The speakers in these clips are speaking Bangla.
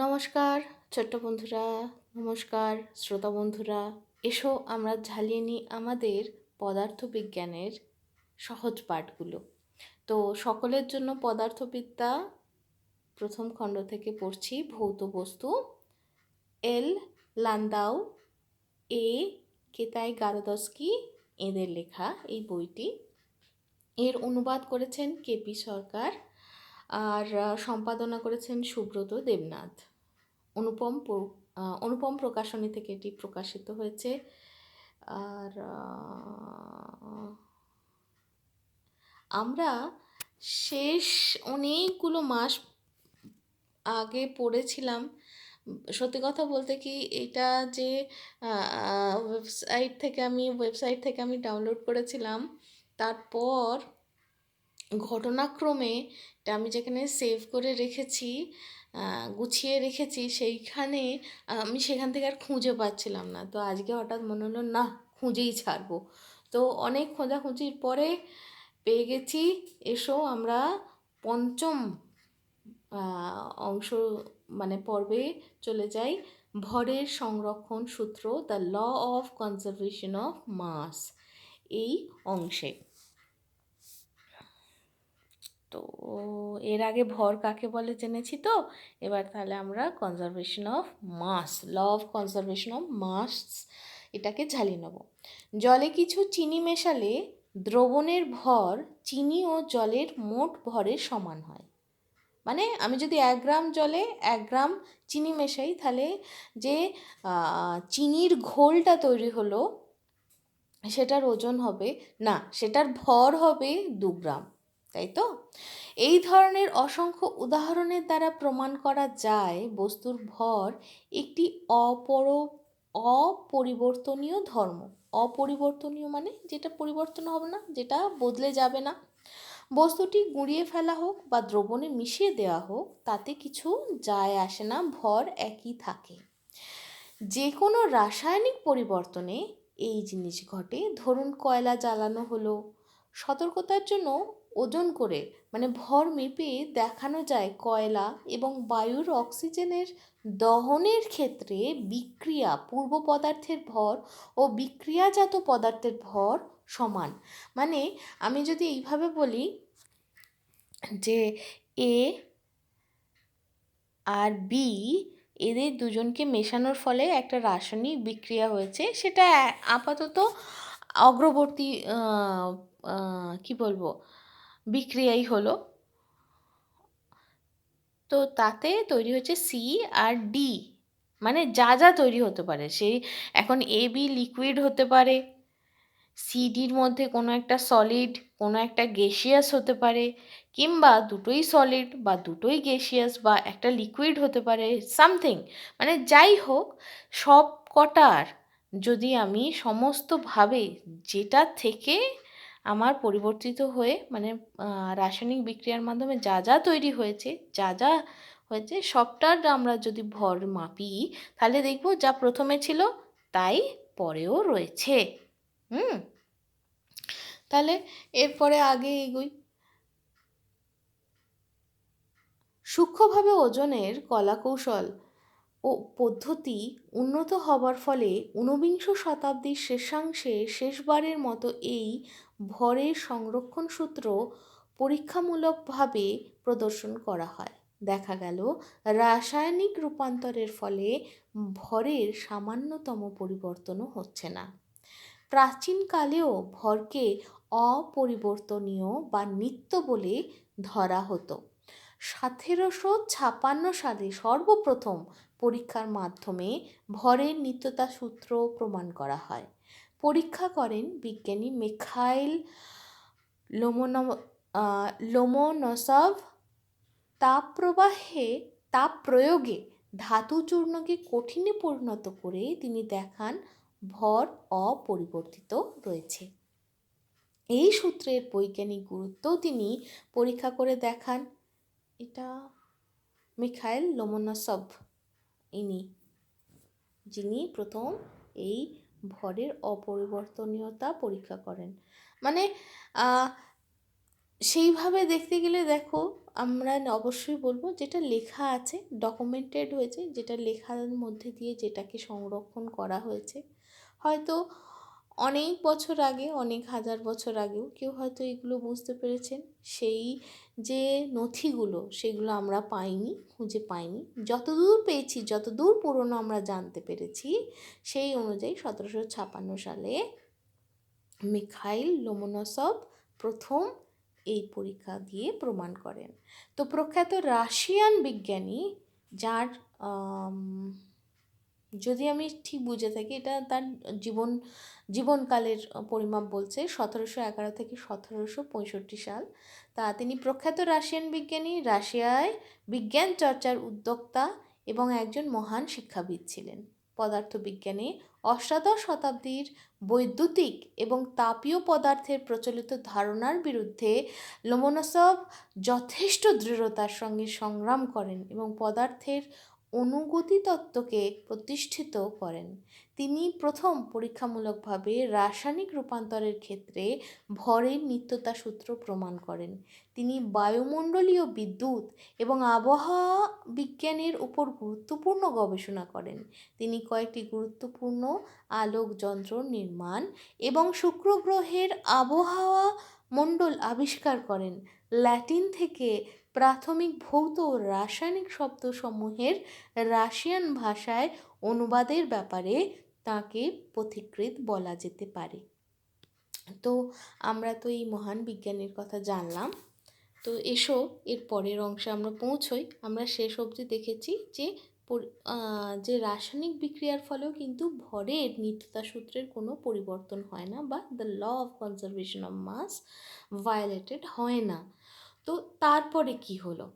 নমস্কার, ছোট্ট বন্ধুরা। নমস্কার, শ্রোতা বন্ধুরা। এসো আমরা ঝালিয়ে নিই আমাদের পদার্থবিজ্ঞানের সহজ পাঠগুলো। তো সকলের জন্য পদার্থবিদ্যা প্রথম খণ্ড থেকে পড়ছি। ভৌত বস্তু, এল লান্দাও, এ কেতাই গারদস্কি, এদের লেখা এই বইটি। এর অনুবাদ করেছেন কেপি সরকার, আর সম্পাদনা করেছেন সুব্রত দেবনাথ। অনুপম অনুপম প্রকাশনী থেকে এটি প্রকাশিত হয়েছে। আর আমরা শেষ অনেকগুলো মাস আগে পড়েছিলাম। সত্যি কথা বলতে কি, এটা যে ওয়েবসাইট থেকে আমি, ওয়েবসাইট থেকে আমি ডাউনলোড করেছিলাম, তারপর ঘটনাক্রমে এটা আমি যেখানে সেভ করে রেখেছি গুছিয়ে রেখেছি, সেইখানে আমি সেখান থেকে আর খুঁজে পাচ্ছিলাম না। তো আজকে হঠাৎ মনে হলো, না, খুঁজেই ছাড়বো। তো অনেক খোঁজাখুঁজির পরে পেয়ে গেছি, এসো আমরা পঞ্চম অংশ মানে পর্বে চলে যাই। ভরের সংরক্ষণ সূত্র the law of conservation of mass এই অংশে। তো এর আগে ভর কাকে বলে জেনেছি তো? এবার তাহলে আমরা conservation of mass law of conservation of mass এটাকে ঝালিয়ে নেব। জলে কিছু চিনি মেশালে দ্রবণের ভর চিনি ও জলের মোট ভরের সমান হয়। মানে আমি যদি এক গ্রাম জলে এক গ্রাম চিনি মেশাই, তাহলে যে চিনির ঘোলটা তৈরি হলো, সেটার ওজন হবে, না, সেটার ভর হবে দু গ্রাম। তাই তো? এই ধরনের অসংখ্য উদাহরণের দ্বারা প্রমাণ করা যায় বস্তুর ভর একটি অপর, অপরিবর্তনীয় ধর্ম। অপরিবর্তনীয় মানে যেটা পরিবর্তন হবে না, যেটা বদলে যাবে না। বস্তুটি গুঁড়িয়ে ফেলা হোক বা দ্রবণে মিশিয়ে দেওয়া হোক, তাতে কিছু যায় আসে না, ভর একই থাকে। যে কোনো রাসায়নিক পরিবর্তনে এই জিনিস ঘটে। ধরুন কয়লা জ্বালানো হলো। সতর্কতার জন্য ওজন করে মানে ভর মেপে দেখানো যায় কয়লা এবং বায়ুর অক্সিজেনের দহনের ক্ষেত্রে বিক্রিয়া, পূর্ব পদার্থের ভর ও বিক্রিয়াজাত পদার্থের ভর সমান। মানে আমি যদি এইভাবে বলি যে এ আর বি এদের দুজনকে মেশানোর ফলে একটা রাসায়নিক বিক্রিয়া হয়েছে, সেটা আপাতত অগ্রবর্তী কি বলব? বিক্রিয়াই হলো। তো তাতে তৈরি হচ্ছে সি আর ডি মানে যা যা তৈরি হতে পারে। সেই এখন এ বি লিকুইড হতে পারে সিডির মধ্যে কোনো একটা সলিড কোনো একটা গেসিয়াস হতে পারে, কিংবা দুটোই সলিড বা দুটোই গেসিয়াস বা একটা লিকুইড হতে পারে সামথিং মানে যাই হোক সব কটার যদি আমি সমস্তভাবে যেটা থেকে আমার পরিবর্তিত হয়ে মানে রাসায়নিক বিক্রিয়ার মাধ্যমে যা যা তৈরি হয়েছে, যা যা হয়েছে, সবটার আমরা যদি ভর মাপি, তাহলে দেখব যা প্রথমে ছিল তাই পরেও রয়েছে। হুম? তাহলে এরপরে আগে এগোই। সূক্ষ্মভাবে ওজনের কলাকৌশল ও পদ্ধতি উন্নত হবার ফলে ঊনবিংশ শতাব্দীর শেষাংশে শেষবারের মতো এই ভরের সংরক্ষণ সূত্র পরীক্ষামূলকভাবে প্রদর্শন করা হয়। দেখা গেল, রাসায়নিক রূপান্তরের ফলে ভরের সামান্যতম পরিবর্তনও হচ্ছে না। প্রাচীনকালেও ভরকে অপরিবর্তনীয় বা নিত্য বলে ধরা হতো। সতেরোশো ছাপান্ন সালে সর্বপ্রথম পরীক্ষার মাধ্যমে ভরের নিত্যতা সূত্র প্রমাণ করা হয়। পরীক্ষা করেন বিজ্ঞানী মেখাইল লোমন লোমোনসভ তাপপ্রবাহে তাপ প্রয়োগে ধাতু চূর্ণকে কঠিনে পরিণত করে তিনি দেখান ভর অপরিবর্তিত রয়েছে। এই সূত্রের বৈজ্ঞানিক গুরুত্বও তিনি পরীক্ষা করে দেখান। এটা মিখাইল লোমোনসভ ইনি, যিনি প্রথম এই ভরের অপরিবর্তনীয়তা পরীক্ষা করেন। মানে সেইভাবে দেখতে গেলে দেখো, আমরা অবশ্যই বলব যেটা লেখা আছে ডকুমেন্টেড হয়েছে, যেটা লেখার মধ্যে দিয়ে যেটাকে সংরক্ষণ করা হয়েছে। হয়তো অনেক বছর আগে, অনেক হাজার বছর আগেও কেউ হয়তো এগুলো বুঝতে পেরেছেন। সেই যে নথিগুলো, সেগুলো আমরা পাইনি, খুঁজে পাইনি। যতদূর পেয়েছি, যতদূর পুরনো আমরা জানতে পেরেছি, সেই অনুযায়ী সতেরোশো ছাপান্ন সালে মিখাইল লোমোনসভ প্রথম এই পরীক্ষা দিয়ে প্রমাণ করেন। তো প্রখ্যাত রাশিয়ান বিজ্ঞানী, যার যদি আমি ঠিক বুঝে থাকি, এটা তার জীবন, জীবনকালের পরিমাপ বলছে সতেরোশো এগারো থেকে সতেরোশো পঁয়ষট্টি সাল। তা তিনি প্রখ্যাত রাশিয়ান বিজ্ঞানী, রাশিয়ায় বিজ্ঞান চর্চার উদ্যোক্তা এবং একজন মহান শিক্ষাবিদ ছিলেন। পদার্থবিজ্ঞানে অষ্টাদশ শতাব্দীর বৈদ্যুতিক এবং তাপীয় পদার্থের প্রচলিত ধারণার বিরুদ্ধে লোমোনসভ যথেষ্ট দৃঢ়তার সঙ্গে সংগ্রাম করেন এবং পদার্থের অনুগতি তত্ত্বকে প্রতিষ্ঠিত করেন। তিনি প্রথম পরীক্ষামূলকভাবে রাসায়নিক রূপান্তরের ক্ষেত্রে ভরের নিত্যতা সূত্র প্রমাণ করেন। তিনি বায়ুমণ্ডলীয় বিদ্যুৎ এবং আবহাওয়া বিজ্ঞানের উপর গুরুত্বপূর্ণ গবেষণা করেন। তিনি কয়েকটি গুরুত্বপূর্ণ আলোক যন্ত্র নির্মাণ এবং শুক্র গ্রহের আবহাওয়া মণ্ডল আবিষ্কার করেন। ল্যাটিন থেকে প্রাথমিক ভৌত ও রাসায়নিক শব্দসমূহের রাশিয়ান ভাষায় অনুবাদের ব্যাপারে তাকে পথিকৃৎ বলা যেতে পারে। তো আমরা তো এই মহান বিজ্ঞানীর কথা জানলাম। তো এসো, এর পরের অংশে আমরা পৌঁছই। আমরা শেষ অবধি দেখেছি যে যে রাসায়নিক বিক্রিয়ার ফলেও কিন্তু ভরের নিত্যতা সূত্রের কোনো পরিবর্তন হয় না বা the law of conservation of mass violated হয় না। তো তারপরে কি হলো?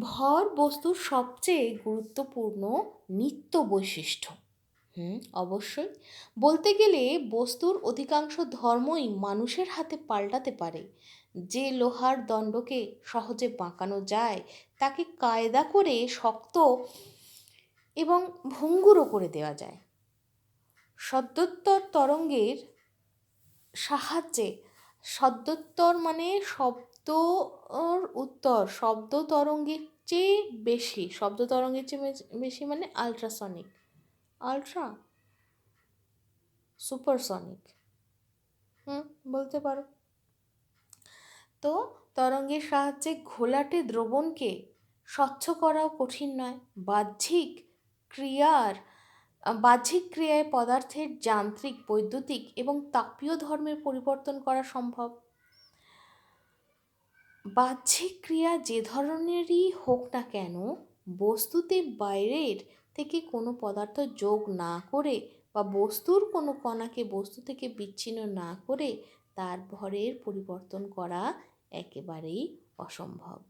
ভর বস্তুর সবচেয়ে গুরুত্বপূর্ণ নিত্য বৈশিষ্ট্য। হুম, অবশ্যই। বলতে গেলে বস্তুর অধিকাংশ ধর্মই মানুষের হাতে পাল্টাতে পারে। যে লোহার দণ্ডকে সহজে বাঁকানো যায়, তাকে কায়দা করে শক্ত এবং ভঙ্গুরও করে দেওয়া যায়। সদ্যোত্তর তরঙ্গের সাহায্যে সদ্যোত্তর মানে শব্দ উত্তর। শব্দ তরঙ্গের চেয়ে বেশি। শব্দ তরঙ্গের চেয়ে বেশি মানে আলট্রাসনিক আলট্রা সুপারসনিক হুম, বলতে পারো। তো তরঙ্গের সাহায্যে ঘোলাটে দ্রবণকে স্বচ্ছ করাও কঠিন নয়। বাহ্যিক ক্রিয়ার বাহ্যিক ক্রিয়ায় পদার্থের যান্ত্রিক, বৈদ্যুতিক এবং তাপীয় ধর্মের পরিবর্তন করা সম্ভব। বাহ্যিক ক্রিয়া যে ধরনেরই হোক না কেন, বস্তুতে বাইরের থেকে কোনো পদার্থ যোগ না করে বা বস্তুর কোনো কণাকে বস্তু থেকে বিচ্ছিন্ন না করে তার ভরের পরিবর্তন করা একেবারেই অসম্ভব।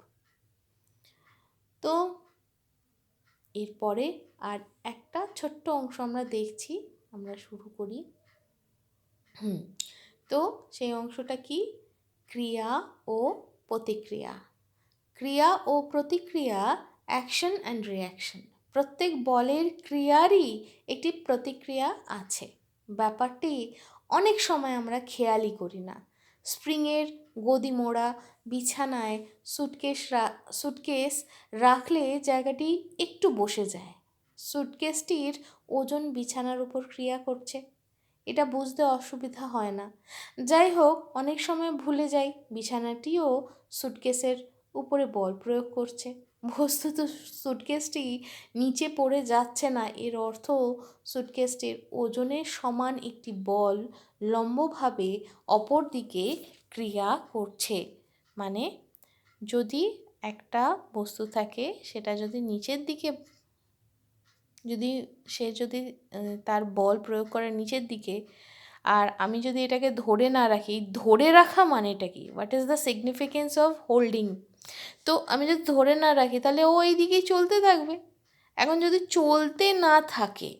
তো এরপরে আর একটা ছোট্ট অংশ আমরা দেখছি, আমরা শুরু করি। হুম, তো সেই অংশটা কি? ক্রিয়া ও প্রতিক্রিয়া। ক্রিয়া ও প্রতিক্রিয়া, অ্যাকশন অ্যান্ড রিয়াকশন প্রত্যেক বলের ক্রিয়ারই একটি প্রতিক্রিয়া আছে। ব্যাপারটি অনেক সময় আমরা খেয়ালই করি না। স্প্রিংয়ের গদি মোড়া বিছানায় সুটকেস রা সুটকেস রাখলে জায়গাটি একটু বসে যায়। সুটকেসটির ওজন বিছানার উপর ক্রিয়া করছে। এটা বুঝতে অসুবিধা হয় না। যাই হোক অনেক সময় ভুলে যাই, বিছানাটিও সুটকেসের উপরে বল প্রয়োগ করছে। বস্তুত সুটকেসটি নিচে পড়ে যাচ্ছে না। এর অর্থ সুটকেসটির ওজনের সমান একটি বল লম্বভাবে অপর দিকে ক্রিয়া করছে। মানে যদি একটা বস্তু থাকে, সেটা যদি নিচের দিকে, যদি সে যদি তার বল প্রয়োগ করে নিচের দিকে, আর আমি যদি এটাকে ধরে না রাখি, ধরে রাখা মানেটা কি? What is the significance of holding তো আমি যদি ধরে না রাখি, তাহলে ও এই দিকেই চলতে থাকবে। এখন যদি চলতে না থাকে